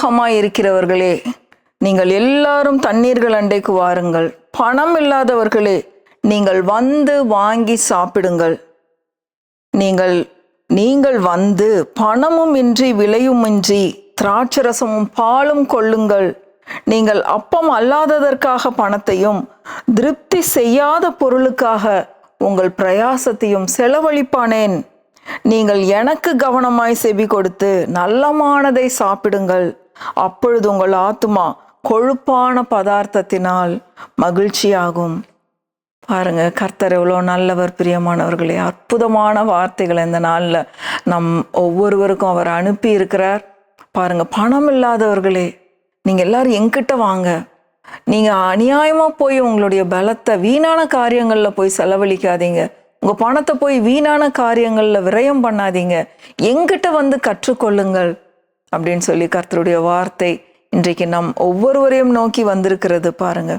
தாகமாய் இருக்கிறவர்களே நீங்கள் எல்லாரும் தண்ணீர்கள் அண்டைக்கு வாருங்கள். பணம் இல்லாதவர்களே நீங்கள் வந்து வாங்கி சாப்பிடுங்கள். நீங்கள் நீங்கள் வந்து பணமும் இன்றி விலையும் இன்றி திராட்சரசமும் பாலும் கொள்ளுங்கள். நீங்கள் அப்பம் அல்லாததற்காக பணத்தையும் திருப்தி செய்யாத பொருளுக்காக உங்கள் பிரயாசத்தையும் செலவழிப்பானேன். நீங்கள் எனக்கு கவனமாய் செவி கொடுத்து நல்லமானதை சாப்பிடுங்கள். அப்பொழுது உங்கள் ஆத்துமா கொழுப்பான பதார்த்தத்தினால் மகிழ்ச்சியாகும். பாருங்க கர்த்தர் எவ்வளோ நல்லவர் பிரியமானவர்களே. அற்புதமான வார்த்தைகள் இந்த நாளில் நம் ஒவ்வொருவருக்கும் அவர் அனுப்பி இருக்கிறார் பாருங்க பணம் இல்லாதவர்களே நீங்கள் எல்லாரும் எங்கிட்ட வாங்க. நீங்கள் அநியாயமாக போய் உங்களுடைய பலத்தை வீணான காரியங்களில் போய் செலவழிக்காதீங்க. உங்கள் பணத்தை போய் வீணான காரியங்களில் விரயம் பண்ணாதீங்க. எங்கிட்ட வந்து கற்றுக்கொள்ளுங்கள். அப்படின்னு சொல்லி கர்த்தருடைய வார்த்தை இன்றைக்கு நம் ஒவ்வொருவரையும் நோக்கி வந்திருக்கிறது பாருங்க.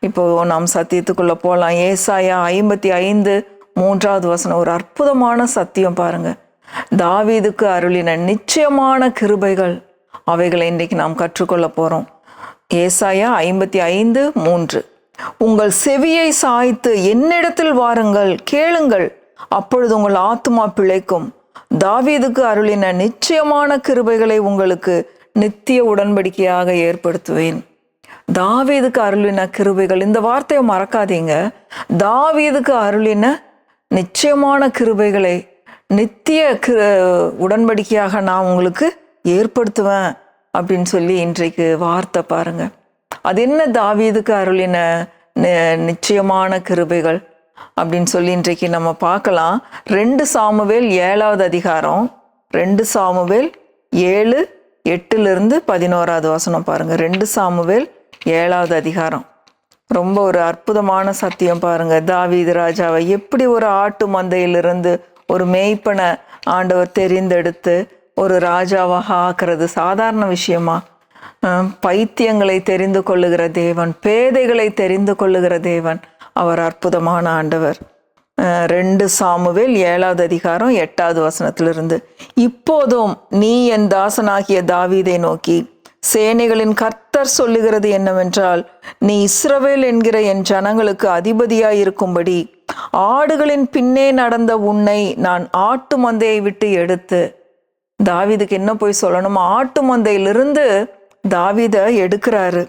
இப்போ நாம் சத்தியத்துக்குள்ள போகலாம் ஏசாயா ஐம்பத்தி ஐந்து மூன்றாவது வசனம். ஒரு அற்புதமான சத்தியம் பாருங்க. தாவீதுக்கு அருளின நிச்சயமான கிருபைகள் அவைகளை இன்றைக்கு நாம் கற்றுக்கொள்ள போகிறோம் ஏசாயா ஐம்பத்தி ஐந்து மூன்று. உங்கள் செவியை சாய்த்து என்னிடத்தில் வாருங்கள் கேளுங்கள். அப்பொழுது உங்கள் ஆத்துமா பிழைக்கும். தாவீதுக்கு அருளின நிச்சயமான கிருபைகளை உங்களுக்கு நித்திய உடன்படிக்கையாக ஏற்படுத்துவேன். தாவீதுக்கு அருளின கிருபைகள் இந்த வார்த்தையை மறக்காதீங்க. தாவீதுக்கு அருளின நிச்சயமான கிருபைகளை நித்திய கிரு உடன்படிக்கையாக நான் உங்களுக்கு ஏற்படுத்துவேன் அப்படின்னு சொல்லி இன்றைக்கு வார்த்தை பாருங்க. அது என்ன? தாவீதுக்கு அருளின நிச்சயமான கிருபைகள். அப்படின்னு சொல்லி இன்றைக்கு நம்ம பார்க்கலாம். ரெண்டு சாமுவேல் ஏழாவது அதிகாரம். ரெண்டு சாமுவேல் ஏழு எட்டுலேருந்து பதினோராவது வசனம் பாருங்கள் ரெண்டு சாமுவேல் ஏழாவது அதிகாரம். ரொம்ப ஒரு அற்புதமான சத்தியம் பாருங்கள் தாவீது ராஜாவை எப்படி ஒரு ஆட்டு மந்தையிலிருந்து ஒரு மேய்ப்பனை ஆண்டவர் தெரிந்தெடுத்து ஒரு ராஜாவாக ஆக்குறது சாதாரண விஷயமா? பைத்தியங்களை தெரிந்து கொள்ளுகிற தேவன் பேதைகளை தெரிந்து கொள்ளுகிற தேவன் அவர் அற்புதமான ஆண்டவர். ரெண்டு சாமுவேல் ஏழாவது அதிகாரம் எட்டாவது வசனத்திலிருந்து இப்போதும் நீ என் தாசனாகிய தாவீதை நோக்கி சேனைகளின் கர்த்தர் சொல்லுகிறது என்னவென்றால் நீ இஸ்ரவேல் என்கிற என் ஜனங்களுக்கு அதிபதியாயிருக்கும்படி ஆடுகளின் பின்னே நடந்த உன்னை நான் ஆட்டு மந்தையை விட்டு எடுத்து தாவீதுக்கு என்ன போய் சொல்லணும் ஆட்டு மந்தையிலிருந்து தாவிதை எடுக்கிறாரு.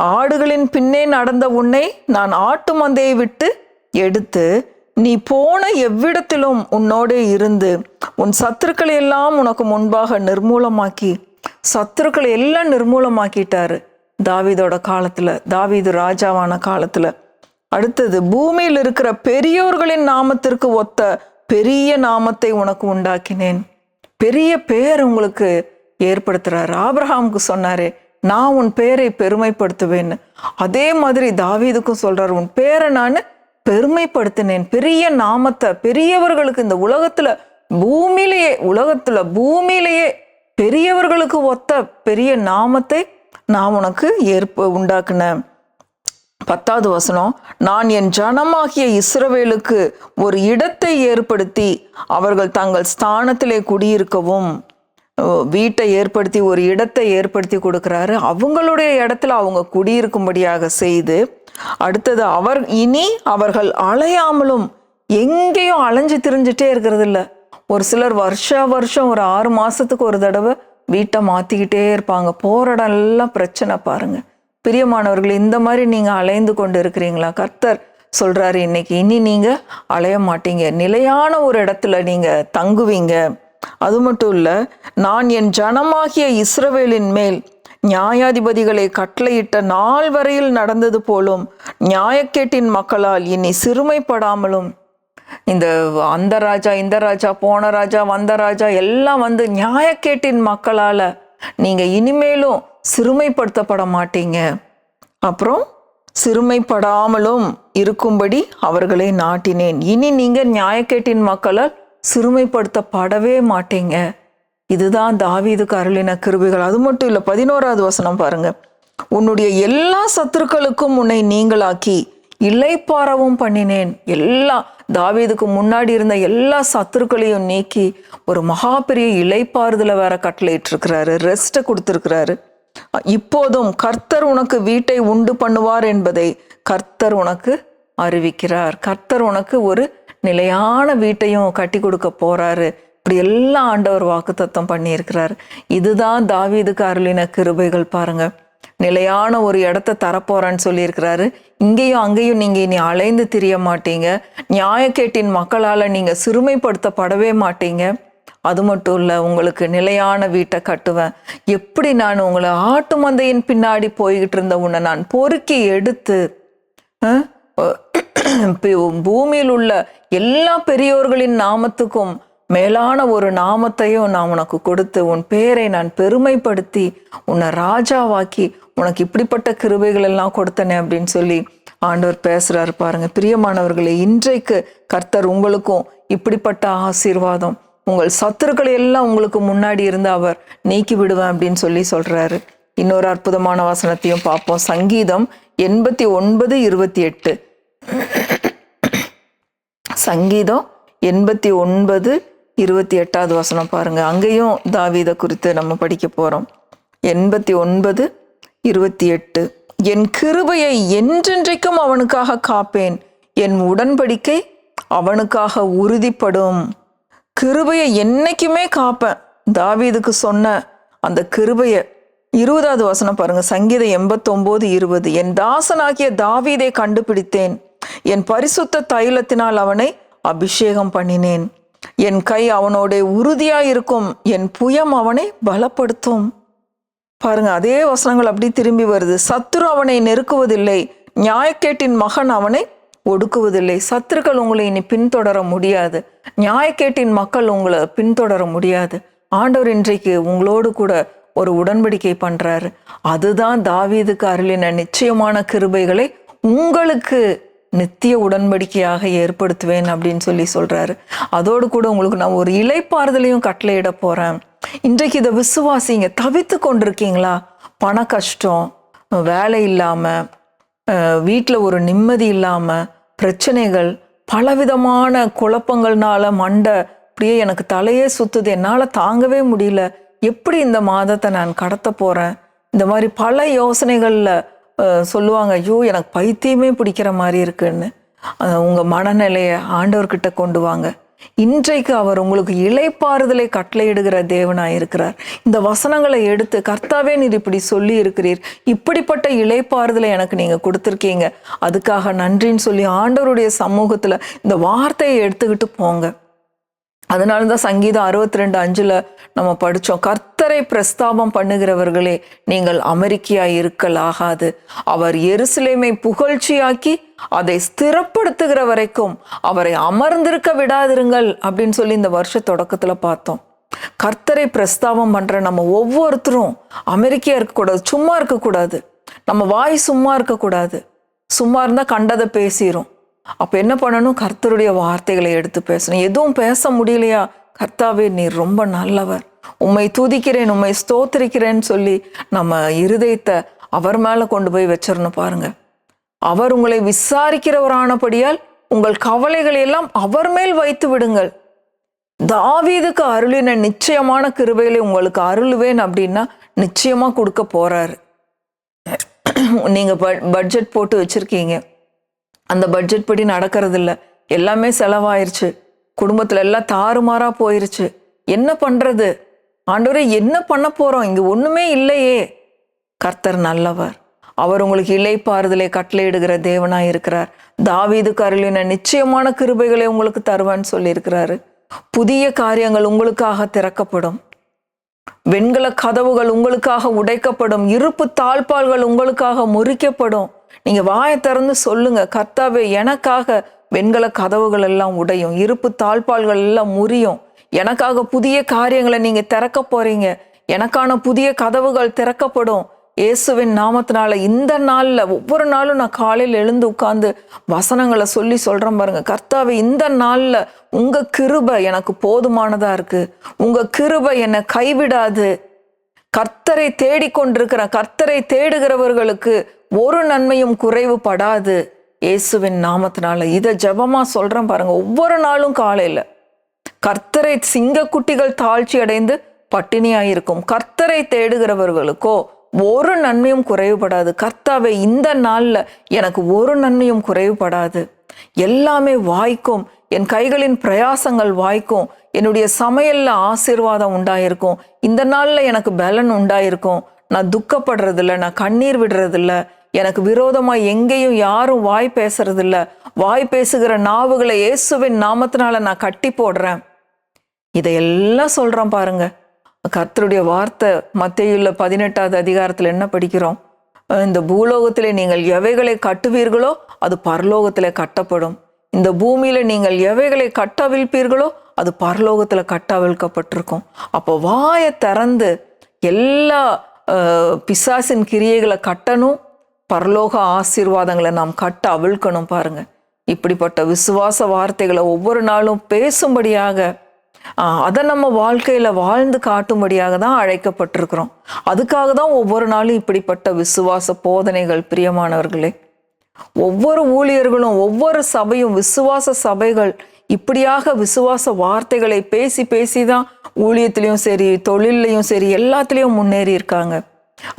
ஆடுகளின் பின்னே நடந்த உன்னை நான் ஆட்டு மந்தையை விட்டு எடுத்து நீ போன எவ்விடத்திலும் உன்னோடே இருந்து உன் சத்துருக்களை எல்லாம் உனக்கு முன்பாக நிர்மூலமாக்கி சத்துருக்களை எல்லாம் நிர்மூலமாக்கிட்டாரு தாவிதோட காலத்துல தாவீது ராஜாவான காலத்துல. அடுத்தது பூமியில் இருக்கிற பெரியோர்களின் நாமத்திற்கு ஒத்த பெரிய நாமத்தை உனக்கு உண்டாக்கினேன். பெரிய பேர் உங்களுக்கு ஏற்படுத்துறாரு. ஆப்ரஹாமுக்கு சொன்னாரே நான் உன் பெயரை பெருமைப்படுத்துவேன்னு அதே மாதிரி தாவீதுக்கும் சொல்றார் உன் பேரை நான் பெருமைப்படுத்தினேன். பெரிய நாமத்தை பெரியவர்களுக்கு இந்த உலகத்துல பூமியிலேயே உலகத்துல பூமியிலேயே பெரியவர்களுக்கு ஒத்த பெரிய நாமத்தை நான் உனக்கு ஏற்ப உண்டாக்குனேன். பத்தாவது வசனம் நான் என் ஜனமாகிய இஸ்ரவேலுக்கு ஒரு இடத்தை ஏற்படுத்தி அவர்கள் தங்கள் ஸ்தானத்திலே குடியிருக்கவும். வீட்டை ஏற்படுத்தி ஒரு இடத்தை ஏற்படுத்தி கொடுக்குறாரு. அவங்களுடைய இடத்துல அவங்க குடியிருக்கும்படியாக செய்து அடுத்தது அவர் இனி அவர்கள் அலையாமலும் எங்கேயும் அலைஞ்சு திரிஞ்சிட்டே இருக்கிறது ஒரு சிலர் வருஷ வருஷம் ஒரு ஆறு மாசத்துக்கு ஒரு தடவை வீட்டை மாத்திக்கிட்டே இருப்பாங்க. போற இடம் எல்லாம் பிரச்சனை பாருங்க. பிரியமானவர்கள் இந்த மாதிரி நீங்க அலைந்து கொண்டு இருக்கிறீங்களா கர்த்தர் சொல்றாரு இன்னைக்கு இனி நீங்க அலைய மாட்டீங்க. நிலையான ஒரு இடத்துல நீங்க தங்குவீங்க. அது மட்டும் இல்லை நான் என் ஜனமாகிய இஸ்ரவேலின் மேல் நியாயாதிபதிகளை கட்டளையிட்ட நாள் வரையில் நடந்தது போலும் நியாயக்கேட்டின் மக்களால் இனி சிறுமைப்படாமலும் இந்த அந்த ராஜா இந்த ராஜா போன ராஜா வந்த ராஜா எல்லாம் வந்து நியாயக்கேட்டின் மக்களால் நீங்கள் இனிமேலும் சிறுமைப்படுத்தப்பட மாட்டீங்க. அப்புறம் சிறுமைப்படாமலும் இருக்கும்படி அவர்களை நாட்டினேன். இனி நீங்கள் நியாயக்கேட்டின் மக்களால் சிறுமைப்படுத்தப்படவே மாட்டீங்க. இதுதான் தாவீதுக்கு அருளின கிருபிகள். அது மட்டும் இல்லை பதினோராவது வசனம் பாருங்க. உன்னுடைய எல்லா சத்துருக்களுக்கும் உன்னை நீங்களாக்கி இளைப்பாறவும் பண்ணினேன். எல்லா தாவீதுக்கு முன்னாடி இருந்த எல்லா சத்துருக்களையும் நீக்கி ஒரு மகா பெரிய இலைப்பாறுதலை வேற கட்டளையிட்டிருக்கிறாரு ரெஸ்ட்டை கொடுத்துருக்கிறாரு. இப்போதும் கர்த்தர் உனக்கு வீட்டை உண்டு பண்ணுவார் என்பதை கர்த்தர் உனக்கு அறிவிக்கிறார். கர்த்தர் உனக்கு ஒரு நிலையான வீட்டையும் கட்டி கொடுக்க போறாரு. இப்படி எல்லாம் ஆண்டவர் வாக்குத்தத்தம் பண்ணியிருக்கிறார். இதுதான் தாவீதுக்கு அருளின கிருபைகள் பாருங்க. நிலையான ஒரு இடத்த தரப்போறேன்னு சொல்லியிருக்கிறாரு. இங்கேயும் அங்கேயும் நீங்க இனி அலைந்து திரிய மாட்டீங்க. நியாயக்கேட்டின் மக்களால நீங்க சிறுமைப்படுத்தப்படவே மாட்டீங்க. அது மட்டும் இல்லை உங்களுக்கு நிலையான வீட்டை கட்டுவேன். எப்படி நான் உங்களை ஆட்டு மந்தையின் பின்னாடி போய்கிட்டு இருந்த உன்னை நான் பொறுக்கி எடுத்து பூமியில் உள்ள எல்லா பெரியோர்களின் நாமத்துக்கும் மேலான ஒரு நாமத்தையும் நான் உனக்கு கொடுத்து உன் பேரை நான் பெருமைப்படுத்தி உன்னை ராஜாவாக்கி உனக்கு இப்படிப்பட்ட கிருபைகள் எல்லாம் கொடுத்தனே அப்படின்னு சொல்லி ஆண்டவர் பேசுறாரு பாருங்க. பிரியமானவர்களே இன்றைக்கு கர்த்தர் உங்களுக்கும் இப்படிப்பட்ட ஆசீர்வாதம் உங்கள் சத்துருக்களை எல்லாம் உங்களுக்கு முன்னாடி இருந்து அவர் நீக்கி விடுவேன் அப்படின்னு சொல்லி சொல்றாரு. இன்னொரு அற்புதமான வசனத்தையும் பார்ப்போம். சங்கீதம் எண்பத்தி ஒன்பது இருபத்தி எட்டு. சங்கீதம் எண்பத்தி ஒன்பது இருபத்தி எட்டாவது வசனம் பாருங்க. அங்கேயும் தாவீதை குறித்து நம்ம படிக்க போறோம். எண்பத்தி ஒன்பது இருபத்தி எட்டு. என் கிருபையை என்றென்றைக்கும் அவனுக்காக காப்பேன். என் உடன்படிக்கை அவனுக்காக உறுதிப்படும். கிருபையை என்னைக்குமே காப்பேன். தாவீதுக்கு சொன்ன அந்த கிருபையை இருபதாவது வசனம் பாருங்க. சங்கீதம் எண்பத்தொம்போது இருபது. என் தாசனாகிய தாவீதை கண்டுபிடித்தேன். என் பரிசுத்த தைலத்தினால் அவனை அபிஷேகம் பண்ணினேன். என் கை அவனோட உறுதியாயிருக்கும். என் புயம் அவனை பலப்படுத்தும். பாருங்க அதே வசனங்கள் அப்படி திரும்பி வருது. சத்துரு அவனை நெருக்குவதில்லை. நியாயக்கேட்டின் மகன் அவனை ஒடுக்குவதில்லை. சத்துருக்கள் உங்களை இனி பின்தொடர முடியாது. நியாயக்கேட்டின் மக்கள் உங்களை பின்தொடர முடியாது. ஆண்டவர் இன்றைக்கு உங்களோடு கூட ஒரு உடன்படிக்கை பண்றாரு. அதுதான் தாவீதுக்கு அருளின நிச்சயமான கிருபைகளை உங்களுக்கு நித்திய உடன்படிக்கையாக ஏற்படுத்துவேன் அப்படின்னு சொல்லி சொல்கிறாரு அதோடு கூட உங்களுக்கு நான் ஒரு இலைப்பாறுதலையும் கட்டளையிட போகிறேன் இன்றைக்கு இதை விசுவாசிங்க தவித்து கொண்டிருக்கீங்களா? பண கஷ்டம் வேலை இல்லாமல் வீட்டில் ஒரு நிம்மதி இல்லாமல் பிரச்சனைகள் பலவிதமான குழப்பங்கள்னால மண்டை அப்படியே எனக்கு தலையே சுத்துது என்னால் தாங்கவே முடியல. எப்படி இந்த மாதத்தை நான் கடத்த போகிறேன் இந்த மாதிரி பல யோசனைகளில் சொல்லுவாங்க ஐயோ எனக்கு பைத்தியமே பிடிக்கிற மாதிரி இருக்குன்னு. உங்கள் மனநிலையை ஆண்டவர்கிட்ட கொண்டு வாங்க. இன்றைக்கு அவர் உங்களுக்கு இலைப்பாறுதலை கட்டளையிடுகிற தேவனாய் இருக்கிறார். இந்த வசனங்களை எடுத்து கர்த்தாவே நீர் இப்படி சொல்லி இருக்கிறீர் இப்படிப்பட்ட இலைப்பாறுதலை எனக்கு நீங்க கொடுத்துருக்கீங்க. அதுக்காக நன்றின்னு சொல்லி ஆண்டவருடைய சமூகத்துல இந்த வார்த்தையை எடுத்துக்கிட்டு போங்க. அதனால தான் சங்கீதம் அறுபத்தி ரெண்டு அஞ்சில் நம்ம படித்தோம் கர்த்தரை பிரஸ்தாபம் பண்ணுகிறவர்களே நீங்கள் அமெரிக்கையாக இருக்கலாகாது அவர் எருசலேமை புகழ்ச்சியாக்கி அதை ஸ்திரப்படுத்துகிற வரைக்கும் அவரை அமர்ந்திருக்க விடாதிருங்கள் அப்படின்னு சொல்லி இந்த வருஷ தொடக்கத்தில் பார்த்தோம். கர்த்தரை பிரஸ்தாபம் பண்ணுற நம்ம ஒவ்வொருத்தரும் அமெரிக்கையாக இருக்கக்கூடாது சும்மா இருக்கக்கூடாது நம்ம வாய் சும்மா இருக்கக்கூடாது சும்மா இருந்தால் கண்டதை பேசிடும் அப்போ என்ன பண்ணணும்? கர்த்தருடைய வார்த்தைகளை எடுத்து பேசணும். எதுவும் பேச முடியலையா? கர்த்தாவே நீர் ரொம்ப நல்லவர். உம்மை துதிக்கிறேன் உம்மை ஸ்தோத்திரிக்கிறேன்னு சொல்லி நம்ம இருதயத்தை அவர் மேலே கொண்டு போய் வச்சிடணும் பாருங்க. அவர் உங்களை விசாரிக்கிறவரானபடியால் உங்கள் கவலைகளை எல்லாம் அவர் மேல் வைத்து விடுங்கள். தாவீதுக்கு அருளின நிச்சயமான கிருபைகளை உங்களுக்கு அருளுவேன் அப்படின்னா நிச்சயமா கொடுக்க போறாரு. நீங்க பட்ஜெட் போட்டு வச்சிருக்கீங்க. அந்த பட்ஜெட் படி நடக்கிறதில்ல. எல்லாமே செலவாயிருச்சு. குடும்பத்தில் எல்லாம் தாறுமாறா போயிருச்சு. என்ன பண்ணுறது ஆண்டவரே என்ன பண்ண போகிறோம் இங்கே ஒன்றுமே இல்லையே. கர்த்தர் நல்லவர். அவர் உங்களுக்கு இலைப்பாறுதலை கட்டளையிடுகிற தேவனாக இருக்கிறார். தாவீதுக்கு அருளின நிச்சயமான கிருபைகளை உங்களுக்கு தருவான்னு சொல்லியிருக்கிறாரு. புதிய காரியங்கள் உங்களுக்காக திறக்கப்படும். வெண்கல கதவுகள் உங்களுக்காக உடைக்கப்படும். இருப்பு தாழ்பால்கள் உங்களுக்காக முறிக்கப்படும். நீங்க வாயை திறந்து சொல்லுங்க. கர்த்தாவே எனக்காக வெண்கல கதவுகள் எல்லாம் உடையும். இருப்பு தாழ்பால்கள் எல்லாம் முறியும். எனக்காக புதிய காரியங்களை நீங்க திறக்க போறீங்க. எனக்கான புதிய கதவுகள் திறக்கப்படும். இயேசுவின் நாமத்தினால இந்த நாளில் ஒவ்வொரு நாளும் நான் காலையில் எழுந்து உட்காந்து வசனங்களை சொல்லி சொல்கிறேன் பாருங்க. கர்த்தாவே இந்த நாளில் உங்கள் கிருபை எனக்கு போதுமானதாக இருக்குது உங்கள் கிருபை என்னை கைவிடாது. கர்த்தரை தேடிக்கொண்டிருக்கிற கர்த்தரை தேடுகிறவர்களுக்கு ஒரு நன்மையும் குறைவுபடாது இயேசுவின் நாமத்தினால. இதை ஜெபமா சொல்றேன் பாருங்க. ஒவ்வொரு நாளும் காலையில கர்த்தரை சிங்கக்குட்டிகள் தாழ்ச்சி அடைந்து பட்டினியாயிருக்கும். கர்த்தரை தேடுகிறவர்களுக்கோ ஒரு நன்மையும் குறைவுபடாது. கர்த்தாவே இந்த நாளில் எனக்கு ஒரு நன்மையும் குறைவுபடாது. எல்லாமே வாய்க்கும். என் கைகளின் பிரயாசங்கள் வாய்க்கும். என்னுடைய சமையல்ல ஆசீர்வாதம் உண்டாயிருக்கும். இந்த நாளில் எனக்கு பலன் உண்டாயிருக்கும். நான் துக்கப்படுறதில்ல நான் கண்ணீர் விடுறதில்ல. எனக்கு விரோதமாக எங்கேயும் யாரும் வாய் பேசுறதில்ல. வாய் பேசுகிற நாவுகளை இயேசுவின் நாமத்தினால நான் கட்டி போடுறேன். இதையெல்லாம் சொல்கிறோம் பாருங்க. கர்த்தருடைய வார்த்தை மத்தியுள்ள பதினெட்டாவது அதிகாரத்தில் என்ன படிக்கிறோம்? இந்த பூலோகத்திலே நீங்கள் எவைகளை கட்டுவீர்களோ அது பரலோகத்திலே கட்டப்படும். இந்த பூமியில நீங்கள் எவைகளை கட்டவிழ்ப்பீர்களோ அது பரலோகத்தில் கட்டவிழ்க்கப்பட்டிருக்கும். அப்போ வாயை திறந்து எல்லா பிசாசின் கிரியைகளை கட்டணும் பரலோக ஆசீர்வாதங்களை நாம் கட்ட அவிழ்க்கணும் பாருங்க. இப்படிப்பட்ட விசுவாச வார்த்தைகளை ஒவ்வொரு நாளும் பேசும்படியாக அதை நம்ம வாழ்க்கையில் வாழ்ந்து காட்டும்படியாக தான் அழைக்கப்பட்டிருக்கிறோம். அதுக்காக தான் ஒவ்வொரு நாளும் இப்படிப்பட்ட விசுவாச போதனைகள் பிரியமானவர்களே. ஒவ்வொரு ஊழியர்களும் ஒவ்வொரு சபையும் விசுவாச சபைகள் இப்படியாக விசுவாச வார்த்தைகளை பேசி பேசி தான் ஊழியத்திலையும் சரி தொழில்லையும் சரி எல்லாத்துலேயும் முன்னேறி இருக்காங்க.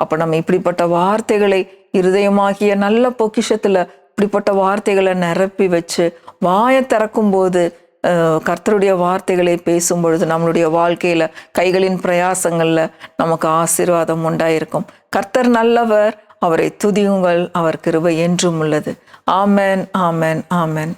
அப்போ நம்ம இப்படிப்பட்ட வார்த்தைகளை இருதயமாகிய நல்ல பொக்கிஷத்துல இப்படிப்பட்ட வார்த்தைகளை நிரப்பி வச்சு வாயை திறக்கும் போது கர்த்தருடைய வார்த்தைகளை பேசும் பொழுது நம்மளுடைய வாழ்க்கையில கைகளின் பிரயாசங்கள்ல நமக்கு ஆசீர்வாதம் உண்டாயிருக்கும். கர்த்தர் நல்லவர் அவரை துதியுங்கள் அவர் கிருபை என்றும் உள்ளது. ஆமென் ஆமென் ஆமேன்.